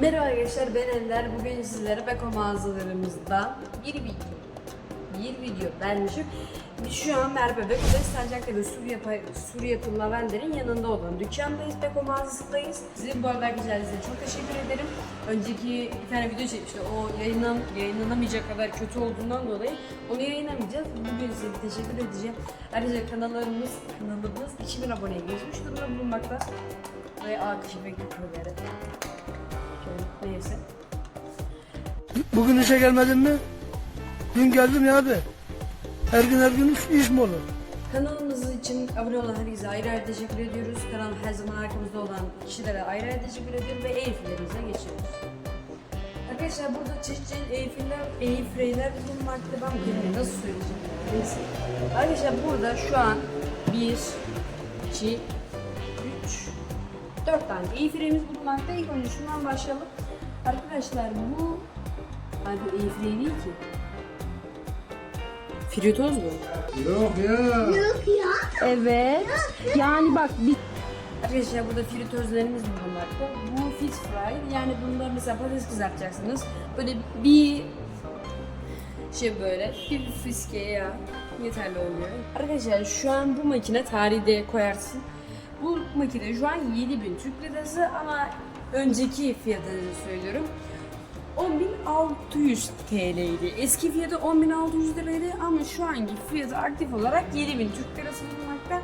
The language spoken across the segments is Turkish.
Merhaba arkadaşlar ben Ender. Bugün sizlere Beko mağazalarımızda bir video, bir video vermişim. Şu an Merve Beko ve Sancaktepe Suriye, Sur yapım Lavender'in yanında olan dükkandayız. Beko mağazasındayız. Size bu arada arkadaşlar çok teşekkür ederim. Önceki bir tane video çekmiştim. O yayınlan, yayınlanamayacak kadar kötü olduğundan dolayı onu yayınlamayacağız. Bugün size teşekkür edeceğim. Ayrıca kanallarımız, kanalımız 2000 aboneye geçmiş durumda bulunmakta. Ve alkış efekti kırıları. Şöyle, Neyse. Bugün işe gelmedin mi? Dün geldim ya abi. Her gün her gün iş, iş mi olur? Kanalımız için abone olan herkese ayrı ayrı teşekkür ediyoruz. Kanal her zaman arkamızda olan kişilere ayrı ayrı teşekkür ediyorum ve Airfray'lerimize geçiyoruz. Arkadaşlar burada çeşitli çeşit Airfray'ler, Airfray'ler bulunmakta. Ben bu kelimeyi nasıl söyleyeceğim? Neyse. Arkadaşlar burada şu an 1, 2, 3, 4 tane Airfray'imiz bulunmakta. İlk önce şundan başlayalım. Arkadaşlar bu... Ay bu değil ki. Fritoz bu. Yok ya. Evet. Yani bak bir Arkadaşlar burada fritözlerimiz bulunmakta. Bu fit fry yani bunda mesela patates kızartacaksınız. Böyle bir şey böyle bir fiskeye yağ yeterli oluyor. Arkadaşlar şu an bu makine tarihi de koyarsın. Bu makine şu an 7000 Türk lirası ama önceki fiyatını söylüyorum. 10.600 TL'ydi. Eski fiyatı 10.600 liraydı ama şu anki fiyatı aktif olarak 7.000 Türk lirası bulunmakta.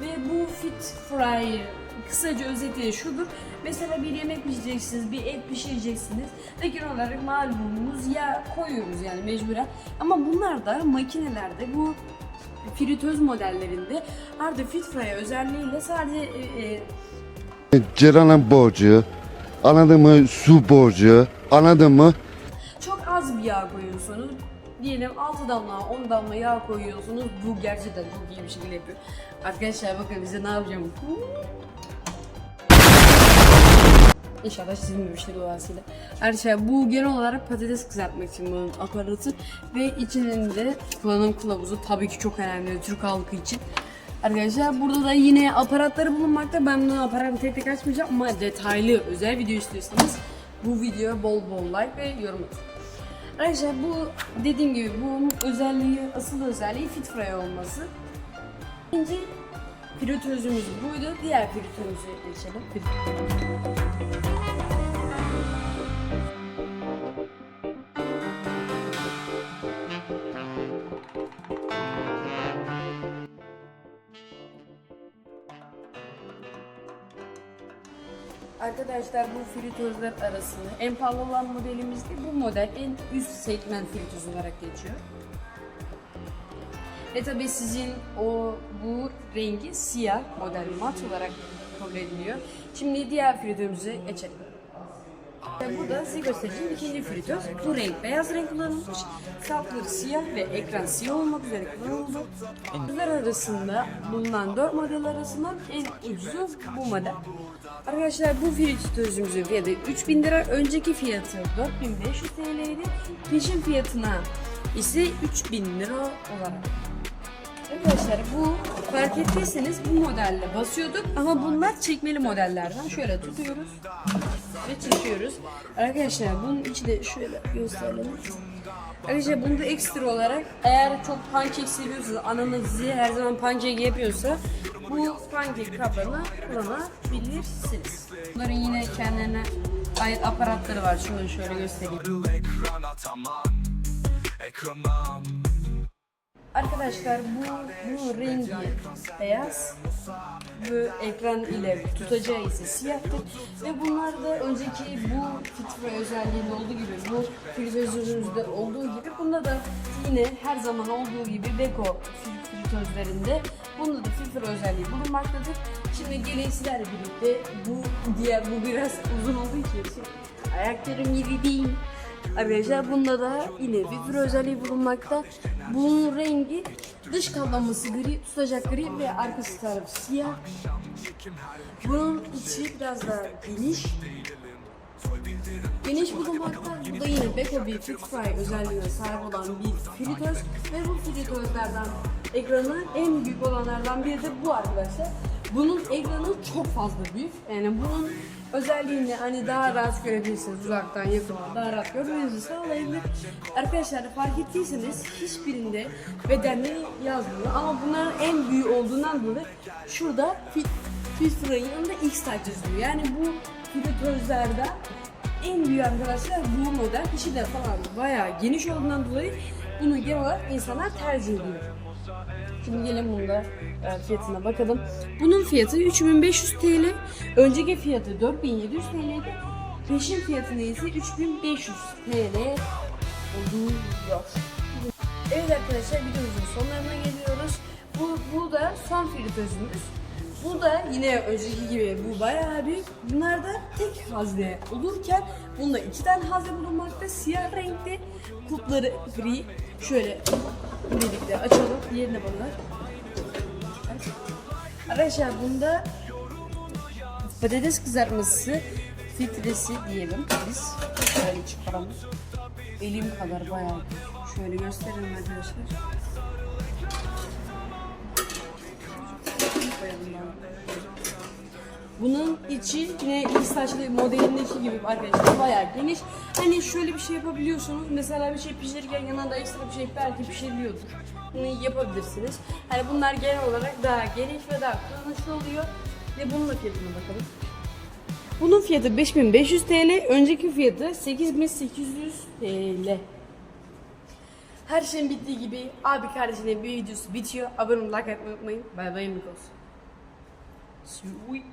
Ve bu Fit Fry kısaca özeti şudur. Mesela bir yemek pişireceksiniz, bir et pişireceksiniz. Genel olarak malumunuz yağ koyuyoruz yani mecburen. Ama bunlar da makinelerde bu fritöz modellerinde artık Fit Fry özelliğiyle sadece e, e, Ceren'in borcu, anladın mı? Su borcu, anladın mı? Çok az bir yağ koyuyorsunuz. Diyelim 6 damla, 10 damla yağ koyuyorsunuz. Bu gerçekten çok iyi bir şekilde yapıyor. Arkadaşlar bakın bize ne yapacağım. İnşallah çizilmemiştir dolayısıyla. Arkadaşlar bu genel olarak patates kızartmak için bunun aparatı ve içinin de kullanım kılavuzu tabii ki çok önemli Türk halkı için. Arkadaşlar burada da yine aparatları bulunmakta. Ben bunu aparatı tek tek açmayacağım ama detaylı özel video istiyorsanız bu videoya bol bol like ve yorum atın. Arkadaşlar bu dediğim gibi bu özelliği, asıl özelliği fit fry olması. İkinci fritözümüz buydu. Diğer fritözümüze geçelim. Arkadaşlar bu fritözler arasında en pahalı olan modelimizde bu model en üst segment fritöz olarak geçiyor. Ve tabii sizin o bu rengi siyah model mat olarak kabul ediliyor. Şimdi diğer fritözümüze geçelim. Ve burada size göstereceğim ikinci fritöz. Bu renk beyaz renk kullanılmış. Sapları siyah ve ekran siyah olmak üzere kullanıldı. Fritözler arasında bulunan 4 model arasından en ucuzu bu model. Arkadaşlar bu fritözümüzün fiyatı 3000 lira. Önceki fiyatı 4500 TL'ydi. Peşin fiyatına ise 3000 lira olarak. Arkadaşlar bu fark ettiyseniz bu modelle basıyorduk ama bunlar çekmeli modellerden. Şöyle tutuyoruz ve çekiyoruz. Arkadaşlar bunun içi de şöyle gösterelim. Arkadaşlar bunda ekstra olarak eğer çok pankek seviyorsanız ananızı her zaman pankek yapıyorsa bu pankek kabını kullanabilirsiniz. Bunların yine kendilerine ait aparatları var. Şunu şöyle göstereyim. Arkadaşlar bu, bu rengi beyaz ekran ile tutacağı ise siyahtır ve bunlar da önceki bu filtre özelliğinde olduğu gibi bu fritözümüzde olduğu gibi bunda da yine her zaman olduğu gibi Beko fritözlerinde bunda da filtre özelliği bulunmaktadır. Şimdi gelin sizlerle birlikte bu diğer bu biraz uzun olduğu için ayaklarım yeri değil. Arkadaşlar bunda da yine bir özelliği bulunmakta. Bunun rengi dış kaplaması gri, tutacak gri ve arkası tarafı siyah. Bunun içi biraz daha geniş. Geniş bulunmakta. Bu da yine Beko bir Fit Fry özelliğine sahip olan bir fritöz. Ve bu fritözlerden ekranı en büyük olanlardan biri de bu arkadaşlar. Bunun ekranı çok fazla büyük. Yani bunun özelliğini hani daha rahat görebilirsiniz uzaktan yakından daha rahat görmenizi sağlayabilir. Arkadaşlar fark ettiyseniz hiçbirinde bedenleri yazmıyor ama bunların en büyüğü olduğundan dolayı şurada fit, Fray'ın yanında X type yazıyor. Yani bu fritözlerde en büyük arkadaşlar bu model işi de falan bayağı geniş olduğundan dolayı bunu genel olarak insanlar tercih ediyor. Şimdi gelin bunda e, fiyatına bakalım. Bunun fiyatı 3500 TL. Önceki fiyatı 4700 TL'ydi. Peşin fiyatı ise 3500 TL oluyor. Evet arkadaşlar videomuzun sonlarına geliyoruz. Bu, bu da son fritözümüz. Bu da yine önceki gibi bu bayağı büyük. Bunlar da tek hazne olurken bunda iki tane hazne bulunmakta. Siyah renkli kulpları gri. Şöyle birlikte açalım. Diğerine bana. Arkadaşlar bunda patates kızartması filtresi diyelim biz. Şöyle çıkaralım. Elim kadar bayağı. Şöyle gösterelim arkadaşlar. Bunun içi yine ilk saçlı modelindeki gibi arkadaşlar bayağı geniş. Hani şöyle bir şey yapabiliyorsunuz. Mesela bir şey pişirirken yanında ekstra bir şey belki pişiriliyordur. Bunu yapabilirsiniz. Hani bunlar genel olarak daha geniş ve daha kullanışlı oluyor. Ve bunun da fiyatına bakalım. Bunun fiyatı 5500 TL, önceki fiyatı 8800 TL. Her şeyin bittiği gibi abi kardeşine bir videosu bitiyor. Abone olmayı like atmayı unutmayın. Bay bay Mikos. Sweet.